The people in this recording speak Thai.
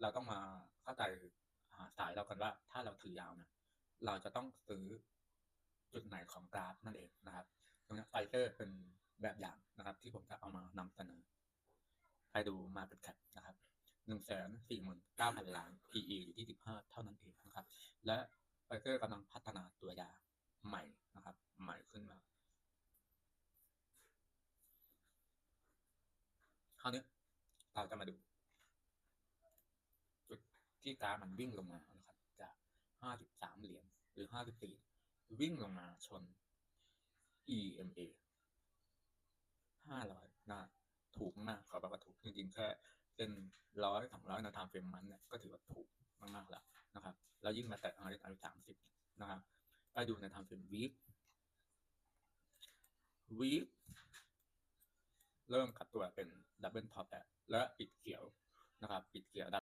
เราต้องมาเข้าใจาสายเรากันว่า ถ้าเราถือยาวนี่ยเราจะต้องซื้อจุดไหนของกราฟนั่นเองนะครับตรงนี้ไฟเซอร์เป็นแบบอย่างนะครับ ที่ผมจะเอามานำเสนอให้ดูมาเป็นแคปนะครับหนึ่งแสนสี่หมื่นเก้าพันล้าน PE อยู่ที่สิบห้าเท่านั้นเองนะครับ และไฟเซอร์กำลังพัฒนาตัวยาใหม่นะครับ ใหม่ขึ้นมาคราวนี้เราจะมาดู ที่กาฟมันวิ่งลงมานะครับ จากห้าสิบสามเหรียญหรือห้าสิบสี่วิ่งลงมาชน EMA ห้าร้อยนะถูกมากขอบอกว่าถูกจริงๆแค่เป็นร้อยสองร้อยในทางเฟรมมันเนี่ยก็ถือว่าถูกมากๆแล้วนะครับแล้วยิ่งมาแตะ RSI สามสิบนะครับไปดูในทางเฟรมวีควีคเริ่มขัดตัวเป็นดับเบิลท็อปแล้วและปิดเขียวนะครับ ปิดเขียว